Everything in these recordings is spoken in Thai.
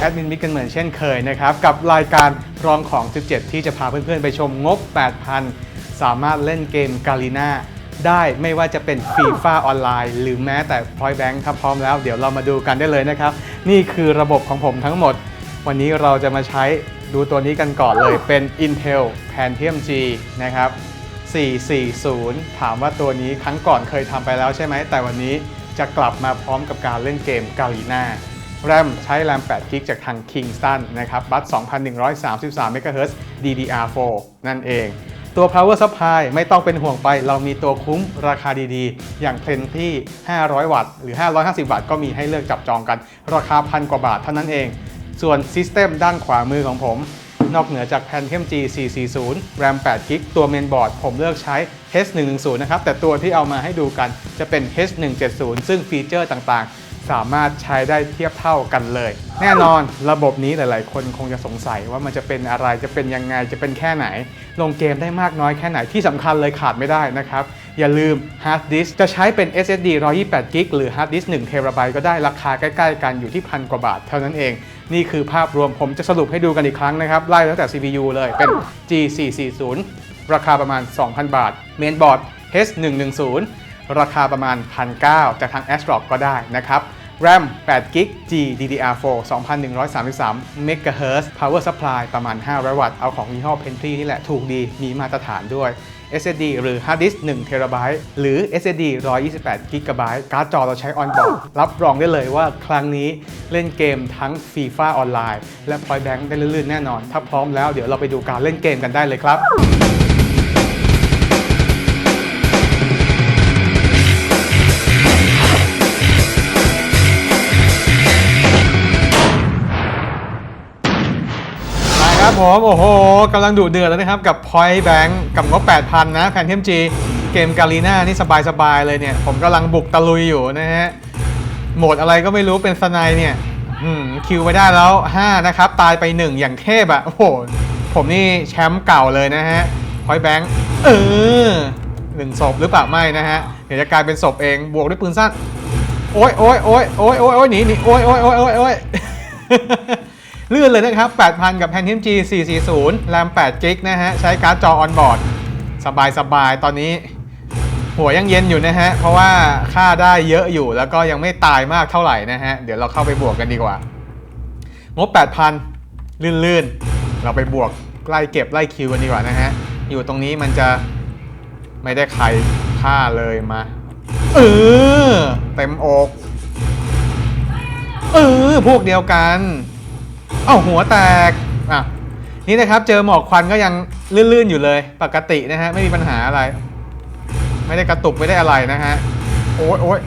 แอดมินมิกกันเหมือนเช่นเคยนะครับ กับรายการรองของ 17 ที่จะพาเพื่อนๆ ไปชมงบ 8,000 สามารถเล่นเกมกาลีนาได้ไม่ว่าจะเป็นฟีฟ่าออนไลน์ หรือแม้แต่ Point Bank ถ้าพร้อมแล้ว เดี๋ยวเรามาดูกันได้เลยนะครับ นี่คือระบบของผมทั้งหมด วันนี้เราจะมาใช้ดูตัวนี้กันก่อนเลยเป็น Intel Pentium G นะครับ 440 ถามว่าตัวนี้ครั้งก่อนเคยทำไปแล้วใช่ไหม แต่วันนี้จะกลับมาพร้อมกับการเล่นเกมกาลีนา แรมใช้แรม8 g b จากทาง Kingston นะครับบัต2,133 MHz DDR4 นั่นเอง ตัว power supply ไม่ต้องเป็นห่วงไป เรามีตัวคุ้มราคาดีๆ อย่าง Plenty 500 วัตต์ หรือ 550 วัตต์ก็มีให้เลือกจับจองกัน ราคาพันกว่าบาทเท่านั้นเอง ส่วน System ด้านขวามือของผม นอกเหนือจาก Pentium G 440 RAM 8 g b ตัวเมนบอร์ดผมเลือกใช้ H110 นะครับ แต่ตัวที่เอามาให้ดูกันจะเป็น H170 ซึ่งฟีเจอร์ต่างๆ สามารถใช้ได้เทียบเท่ากันเลย แน่นอนระบบนี้หลาย ๆ คนคงจะสงสัยว่ามันจะเป็นอะไรจะเป็นยังไงจะเป็นแค่ไหน ลงเกมได้มากน้อยแค่ไหนที่สำคัญเลยขาดไม่ได้นะครับ อย่าลืม Hard Disk จะใช้เป็น SSD 128 g b หรือ Hard Disk 1 t b ก็ได้ราคาใกล้ ๆ กันอยู่ที่พันกว่าบาทเท่านั้นเอง นี่คือภาพรวมผมจะสรุปให้ดูกันอีกครั้งนะครับไล่ตั้งแต่ CPU เลยเป็น G440 ราคาประมาณ 2,000 บาทเมนบอร์ด H110 ราคาประมาณ 1,900จากทาง ASRock ก็ได้นะครับ RAM 8 g b G DDR4 2,133 MHz Power Supply ประมาณ 500 วัตต์ เอาของยี่ห้อ Pentry นี่แหละ ถูกดี มีมาตรฐานด้วย SSD หรือ Hard Disk 1 t b หรือ SSD 128 GB การ์ดจอเราใช้ On-board รับรองได้เลยว่าครั้งนี้เล่นเกมทั้ง FIFA ออนไลน์ และ Point Bank ได้ลื่นๆ แน่นอน ถ้าพร้อมแล้วเดี๋ยวเราไปดูการเล่นเกมกันได้เลยครับ ครับผม โอ้โหกำลังดุเดือดแล้วนะครับ กับ Point Bank กับงบ 8,000 นะแพนเทมจีเกมกาลีน่านี่สบาย ๆ เลยเนี่ย ผมกำลังบุกตะลุยอยู่นะฮะ โหมดอะไรก็ไม่รู้เป็นสไนเนี่ยอืมคิวไปได้แล้ว 5 นะครับ ตายไป 1 อย่างเทพอะโอ้โห ผมนี่แชมป์เก่าเลยนะฮะ Point Bank เออหนึ่งศพหรือเปล่าไม่นะฮะ เดี๋ยวจะกลายเป็นศพเองบวกด้วยปืนสั้น โอ้ยโอ้ยโอ้ยโอ้ยโอ้ยหนีหนีโอ้ยโอ้ยโอ้ยโอ้ย ลื่อนเลยนะครับ 8,000 กับ Pentium G 440แรม8 g b นะฮะ ใช้การ์ดจอออนบอร์ด สบายสบายๆตอนนี้ หัวยังเย็นอยู่นะฮะ เพราะว่าค่าได้เยอะอยู่แล้วก็ยังไม่ตายมากเท่าไหร่นะฮะ เดี๋ยวเราเข้าไปบวกกันดีกว่า งบ 8,000 ลื่นๆ เราไปบวกไล่เก็บไล่คิวกันดีกว่านะฮะ อยู่ตรงนี้มันจะไม่ได้ใครฆ่าเลยมา เออ เต็มอก เออ พวกเดียวกัน เอ้าหัวแตกอะนี่นะครับเจอหมอกควันก็ยังลื่นๆอยู่เลยปกตินะฮะไม่มีปัญหาอะไร ไม่ได้กระตุกไม่ได้อะไรนะฮะโอ้ยโอ้ย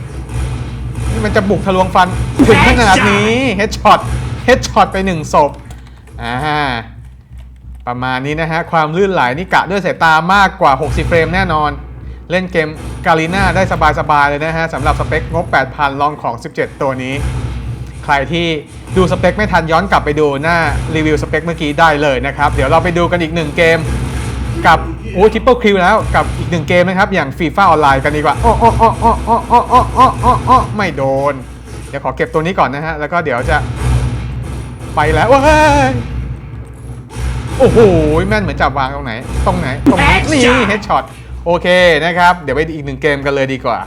นี่มันจะบุกทะลวงฟันถึงขนาดนี้เฮดช็อตเฮดช็อตไปหนึ่งศพอ่าประมาณนี้นะฮะ ความลื่นไหลนี่กะด้วยสายตามากกว่า 60 เฟรมแน่นอน เล่นเกมกาลีนาได้สบายๆเลยนะฮะสำหรับสเปคงบ 8,000 ลองของ 17 ตัวนี้ ใครที่ดูสเปคไม่ทันย้อนกลับไปดูหน้ารีวิวสเปคเมื่อกี้ได้เลยนะครับ เดี๋ยวเราไปดูกันอีกหนึ่งเกม กับโอ้ทิปเปิลคิวแล้วกับอีกหนึ่งเกมนะครับ อย่างฟีฟ่าออนไลน์กันดีกว่าอ้ออ้ออ้ออ้ออ้ออ้ออ้ออ้ออ้ออ้ไม่โดน เดี๋ยวขอเก็บตัวนี้ก่อนนะฮะ แล้วก็เดี๋ยวจะไปแล้วว้ายโอ้โหแม่นเหมือนจับวางตรงไหน ตรงไหนตรงนี้นี่เฮดช็อตโอเคนะครับ เดี๋ยวไปอีกหนึ่งเกมกันเลยดีกว่า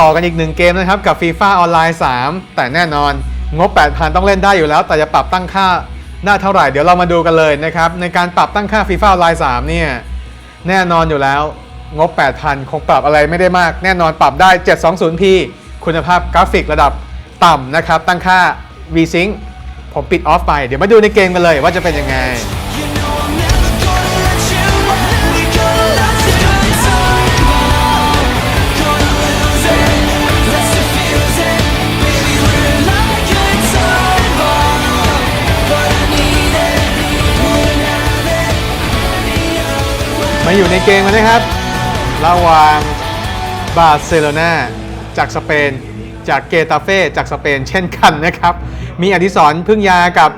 ต่อกันอีกหนึ่งเกมนะครับกับ FIFA ออนไลน์ 3 แต่แน่นอน งบ 8,000 ต้องเล่นได้อยู่แล้ว แต่จะปรับตั้งค่าได้าเท่าไหร่ เดี๋ยวเรามาดูกันเลยนะครับในการปรับตั้งค่า FIFA ออนไลน์3เนี่ยแน่นอนอยู่แล้วงบ 8,000 คงปรับอะไรไม่ได้มาก แน่นอนปรับได้ 720p คุณภาพกราฟิกระดับต่ำนะครับ ตั้งค่า VSync ผมปิดออฟไป เดี๋ยวมาดูในเกมกันเลยว่าจะเป็นยังไง มาอยู่ในเกมกันนะครับ ระหว่างบาร์เซโลนาจากสเปน จากเกตาเฟ่จากสเปนเช่นกันนะครับ มีอดิศรพึ่งยากับ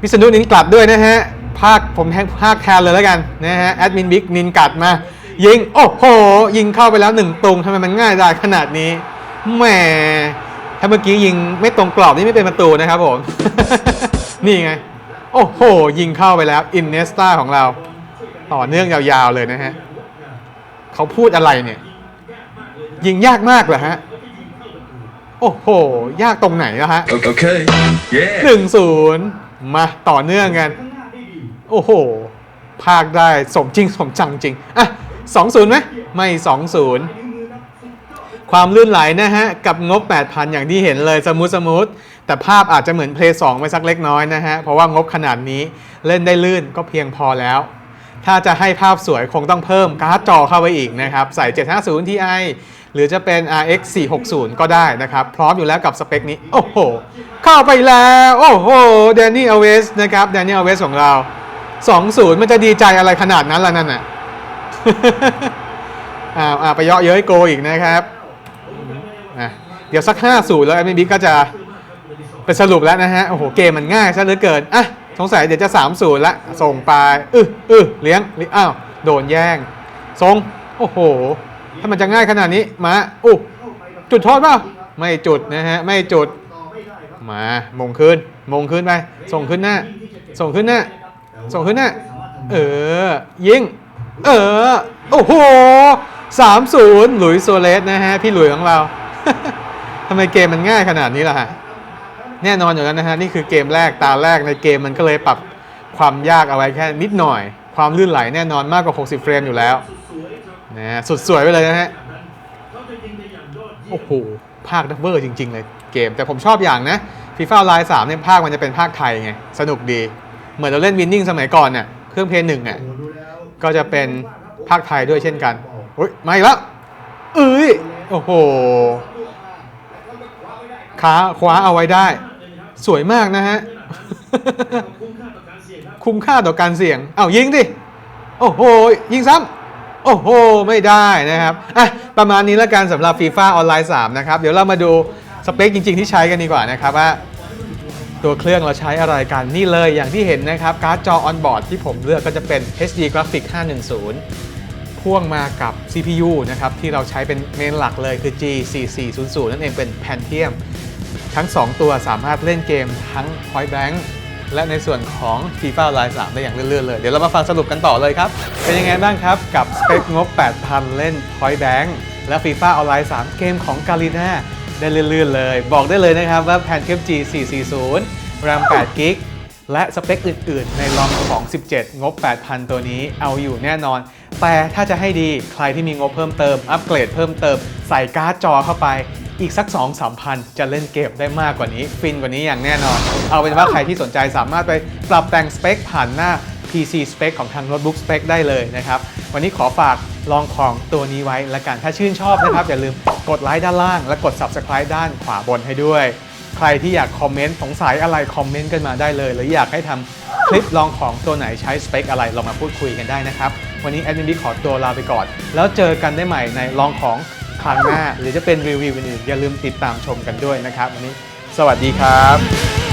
พิษณุนินกลัดด้วยนะฮะ ภาคผมแทนภาคแทนเลยแล้วกันนะฮะ แอดมินบิ๊กนินกัดมา ยิง โอ้โห ยิงเข้าไปแล้วหนึ่งตรงทำไมมันง่ายได้ขนาดนี้แหมถ้าเมื่อกี้ยิงไม่ตรงกรอบนี่ไม่เป็นประตูนะครับผม นี่ไง โอ้โห ยิงเข้าไปแล้ว อินเนสตาของเรา ต่อเนื่องยาวๆเลยนะฮะเขาพูดอะไรเนี่ย ยิงยากมากเหรอฮะ โอ้โห ยากตรงไหนนะฮะ Okay. Yeah. หนึ่งศูนย์มาต่อเนื่องกัน โอ้โห ภาคได้สมจริงสมจังจริง อะสองศูนย์ไหมไม่สองศูนย์ความลื่นไหลนะฮะ กับงบ 8,000 อย่างที่เห็นเลยสมูทสมูทแต่ภาพอาจจะเหมือนเพลย์2ไปสักเล็กน้อยนะฮะ เพราะว่างบขนาดนี้เล่นได้ลื่นก็เพียงพอแล้ว ถ้าจะให้ภาพสวยคงต้องเพิ่มการ์ดจอเข้าไปอีกนะครับ ใส่ 750 Ti หรือจะเป็น RX 460 ก็ได้นะครับ พร้อมอยู่แล้วกับสเปคนี้ โอ้โห เข้าไปแล้ว โอ้โหแดนนี่อเวสนะครับแดนนี่อเวสของเรา 2-0 มันจะดีใจอะไรขนาดนั้นล่ะนั่นน่ะอ่าอ่าไปเยาะเย้ยโกอีกนะครับเดี๋ยวสัก 5-0 แล้วไอ้บิ๊กก็จะเป็นสรุปแล้วนะฮะ โอ้โห เกมมันง่ายซะเหลือเกิน อะ สงสัยเดี๋ยวจะ 3-0 ละ ส่งไปอึอึเลี้ยงอ้าว โดนแย่งทรงโอ้โห ถ้ามันจะง่ายขนาดนี้ มาอู้จุดโทษเปล่าไม่จุดนะฮะ ไม่จุด มามงขึ้นมงขึ้นไป ส่งขึ้นหน้า ส่งขึ้นหน้า ส่งขึ้นหน้า เออ ยิง เออ โอ้โหสามศูนย์หลุยโซเลสนะฮะ พี่หลุยของเราทำไมเกมมันง่ายขนาดนี้ล่ะฮะ แน่นอนอยู่แล้วนะฮะนี่คือเกมแรกตาแรกในเกมมันก็เลยปรับความยากเอาไว้แค่นิดหน่อย ความลื่นไหลแน่นอนมากกว่า 60 เฟรมอยู่แล้วนะฮะสุดสวยไปเลยนะฮะโอ้โหภาคดับเบิลจริง ๆ เลยเกม แต่ผมชอบอย่างนะฟีฟ่าไลน์สามเนี่ยภาคมันจะเป็นภาคไทยไง สนุกดี เหมือนเราเล่นวินนิ่งสมัยก่อนเนี่ยเครื่องเพลย์หนึ่งอะก็จะเป็นภาคไทยด้วยเช่นกันอุ้ยมาอีกแล้วเอ้ยโอ้โหขาคว้าเอาไว้ได้ สวยมากนะฮะ คุ้มค่าต่อการเสี่ยง เอายิงดิ โอ้โห ยิงซ้ำ โอ้โห ไม่ได้นะครับ อะ ประมาณนี้แล้วกันสำหรับ FIFA ออนไลน์ 3 นะครับ เดี๋ยวเรามาดูสเปคจริง ๆ ที่ใช้กันดีกว่านะครับว่าตัวเครื่องเราใช้อะไรกันนี่เลยอย่างที่เห็นนะครับ การ์ดจอออนบอร์ดที่ผมเลือกก็จะเป็น HD Graphic 510 พ่วงมากับ CPU นะครับ ที่เราใช้เป็นเมนหลักเลยคือ G4400 นั่นเองเป็น Pentium ทั้ง 2 ตัวสามารถเล่นเกมทั้ง Point Blank และในส่วนของ FIFA Online 3 ได้อย่างเลื่อนๆเลย เดี๋ยวเรามาฟังสรุปกันต่อเลยครับ เป็นยังไงบ้างครับ กับสเปคงบ 8,000 เล่น Point Blank และ FIFA Online 3 เกมของ g a l i n a ได้เลื่อนๆเลย บอกได้เลยนะครับว่า Pentium G440 RAM 8 g b และสเปคอื่นๆ ในลองของ 17 งบ 8,000 ตัวนี้เอาอยู่แน่นอน แต่ถ้าจะให้ดีใครที่มีงบเพิ่มเติม อัปเกรดเพิ่มเติม ใส่การ์ดจอเข้าไป อีกสัก 2 3พันจะเล่นเกมได้มากกว่านี้ ฟินกว่านี้อย่างแน่นอน เอาเป็นว่าใครที่สนใจสามารถไปปรับแต่งสเปคผ่านหน้า PC Spec ของทาง Notebook Spec ได้เลยนะครับ วันนี้ขอฝากลองของตัวนี้ไว้ละกัน ถ้าชื่นชอบนะครับ อย่าลืมกดไลค์ด้านล่าง และกด Subscribe ด้านขวาบนให้ด้วย ใครที่อยากคอมเมนต์สงสัยอะไรคอมเมนต์กันมาได้เลย หรืออยากให้ทำคลิปลองของตัวไหนใช้สเปคอะไรลองมาพูดคุยกันได้นะครับ วันนี้แอดมินบิ๊กขอตัวลาไปก่อน แล้วเจอกันได้ใหม่ในลองของ ครั้งหน้า หรือจะเป็นรีวิวอื่นๆอย่าลืมติดตามชมกันด้วยนะครับวันนี้ สวัสดีครับ